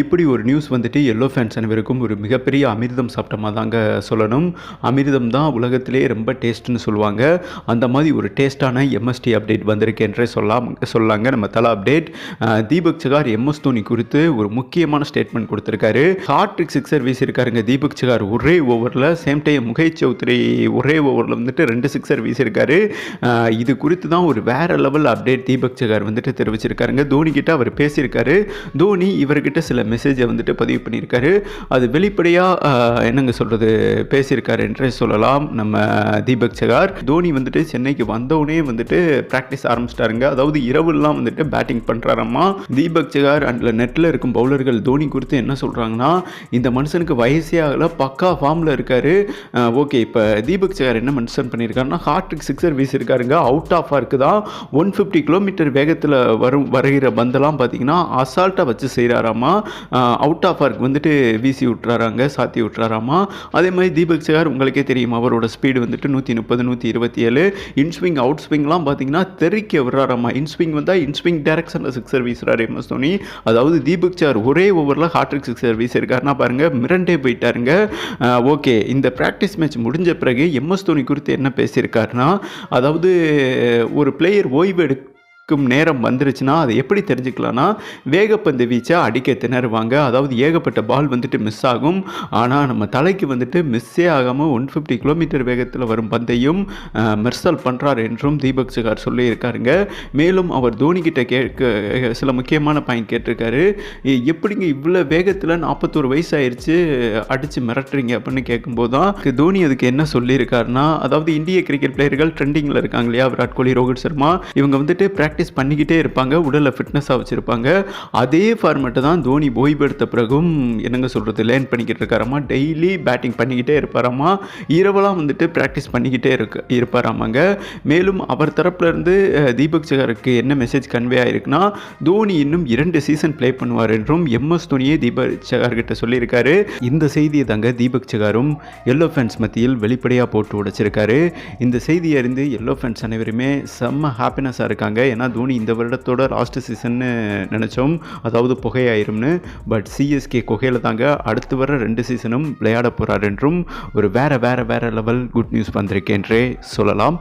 இப்படி ஒரு நியூஸ் வந்துட்டு எல்லோ ஃபேன்ஸ் அனைவருக்கும் ஒரு மிகப்பெரிய அமிர்தம் சாப்பிட்டமாக தாங்க சொல்லணும். அமிர்தம் தான் உலகத்திலே ரொம்ப டேஸ்ட்னு சொல்லுவாங்க. அந்த மாதிரி ஒரு டேஸ்ட்டான எம்எஸ்டி அப்டேட் வந்திருக்கு என்றே சொல்லலாம் சொல்லாங்க. நம்ம தலா அப்டேட் தீபக் சகார் எம்எஸ் தோனி குறித்து ஒரு முக்கியமான ஸ்டேட்மெண்ட் கொடுத்துருக்காரு. ஹார்ட்ரிக் சிக்ஸர் வீசியிருக்காருங்க தீபக் சகார். ஒரே ஓவரில் சேம் டைம் முகை சௌத்ரி ஒரே ஓவரில் வந்துட்டு ரெண்டு சிக்ஸர் வீசியிருக்காரு. இது குறித்து தான் ஒரு வேற லெவல் அப்டேட் தீபக் சகார் வந்துட்டு தெரிவிச்சிருக்காருங்க. தோனி கிட்ட அவர் பேசியிருக்காரு. தோனி இவர்கிட்ட சில மெசேஜை வந்துட்டு பதிவு பண்ணியிருக்காரு. அது வெளிப்படையாக என்னங்க சொல்கிறது பேசியிருக்காரு என்றே சொல்லலாம். நம்ம தீபக் சகார் தோனி வந்துட்டு சென்னைக்கு வந்தவுடனே வந்துட்டு ப்ராக்டிஸ் ஆரம்பிச்சிட்டாருங்க. அதாவது இரவுலாம் வந்துட்டு பேட்டிங் பண்ணுறாராம்மா தீபக் சகார் அண்டில் நெட்டில் இருக்கும் பவுலர்கள் தோனி குறித்து என்ன சொல்கிறாங்கன்னா இந்த மனுஷனுக்கு வயசே ஆகல பக்கா ஃபார்மில் இருக்காரு. ஓகே இப்போ தீபக் சகார் என்ன மென்ஷன் பண்ணியிருக்காருன்னா ஹார்ட்ரிக் சிக்ஸர் வீசியிருக்காருங்க. அவுட் ஆஃப் ஆர்க்கு தான். ஒன் ஃபிஃப்டி கிலோமீட்டர் வேகத்தில் வரும் வருகிற பந்தெல்லாம் பார்த்தீங்கன்னா அசால்ட்டாக வச்சு செய்கிறாராம் அவுட் ஆஃப் ஆர்க் வந்துட்டு வீசி விட்றாராங்க சாத்தி விட்றாராமா அதே மாதிரி தீபக் சகார் உங்களுக்கே தெரியும் அவரோட ஸ்பீடு வந்துட்டு நூற்றி முப்பது நூற்றி இருபத்தி ஏழு இன்ஸ்விங் அவுட் ஸ்விங்லாம் பார்த்தீங்கன்னா தெறிக்க விடுறாராமா? இன்ஸ்விங் வந்தால் இன்ஸ்விங் டேரக்ஷனில் சிக்ஸர் வீசுறாரு எம்எஸ் தோனி. அதாவது தீபக் சார் ஒரே ஓவரில் ஹார்ட்ரிக் சிக்ஸர் வீசியிருக்காருன்னா பாருங்கள் மிரண்டே போயிட்டாருங்க. ஓகே இந்த ப்ராக்டிஸ் மேட்ச் முடிஞ்ச பிறகு எம்எஸ் தோனி குறித்து என்ன பேசியிருக்காருன்னா அதாவது ஒரு பிளேயர் ஓய்வு எடுக்கும் நேரம் வந்துருச்சுன்னா அதை எப்படி தெரிஞ்சுக்கலாம்னா வேகப்பந்து வீச்சை அடிக்க திணறுவாங்க. அதாவது ஏகப்பட்ட பால் வந்துட்டு மிஸ் ஆகும். ஆனால் நம்ம தலைக்கு வந்துட்டு மிஸ்ஸே ஆகாமல் ஒன் ஃபிஃப்டி கிலோமீட்டர் வேகத்தில் வரும் பந்தையும் மெர்சல் பண்ணுறார் என்றும் தீபக் சிகார் சொல்லியிருக்காருங்க. மேலும் அவர் தோனிக்கிட்ட கேட்க சில முக்கியமான பாயிண்ட் கேட்டிருக்காரு. எப்படிங்க இவ்வளோ வேகத்தில் நாற்பத்தோரு வயசு ஆயிடுச்சு அடித்து மிரட்டுறீங்க? அப்படின்னு கேட்கும்போது தான் தோனி அதுக்கு என்ன சொல்லியிருக்காருன்னா அதாவது இந்திய கிரிக்கெட் பிளேயர்கள் ட்ரெண்டிங்கில் இருக்காங்க இல்லையா? விராட் கோலி ரோஹித் சர்மா இவங்க வந்துட்டு ப்ராக்டிஸ் ப்ராக்டிஸ் பண்ணிக்கிட்டே இருப்பாங்க உடலை ஃபிட்னஸாக வச்சுருப்பாங்க. அதே ஃபார்மெட்டை தான் தோனி ஓய்வெடுத்த பிறகும் என்னங்க சொல்கிறது லேர்ன் பண்ணிக்கிட்டு இருக்காராமா? டெய்லி பேட்டிங் பண்ணிக்கிட்டே இருப்பாராமா? இரவெல்லாம் வந்துட்டு ப்ராக்டிஸ் பண்ணிக்கிட்டே இருக்க இருப்பாராமாங்க. மேலும் அவர் தரப்புலேருந்து தீபக் சகருக்கு என்ன மெசேஜ் கன்வே ஆயிருக்குன்னா தோனி இன்னும் இரண்டு சீசன் ப்ளே பண்ணுவார் என்றும் எம்எஸ் தோனியே தீபக் சகார்கிட்ட சொல்லியிருக்காரு. இந்த செய்தியை தாங்க தீபக் சகாரும் எல்லோ ஃபேன்ஸ் மத்தியில் வெளிப்படையாக போட்டு உடைச்சிருக்காரு. இந்த செய்தியை அறிந்து எல்லோ ஃபேன்ஸ் அனைவருமே செம்ம ஹாப்பினஸாக இருக்காங்க. ஏன்னா ஏன்னா தோனி இந்த வருடத்தோட லாஸ்ட் சீசன்னு நினச்சோம். அதாவது புகையாயிரும்னு. பட் சிஎஸ்கே குகையில் தாங்க அடுத்து வர ரெண்டு சீசனும் விளையாட போகிறார் என்றும் ஒரு வேற வேற வேற லெவல் குட் நியூஸ் வந்திருக்கேன்றே சொல்லலாம்.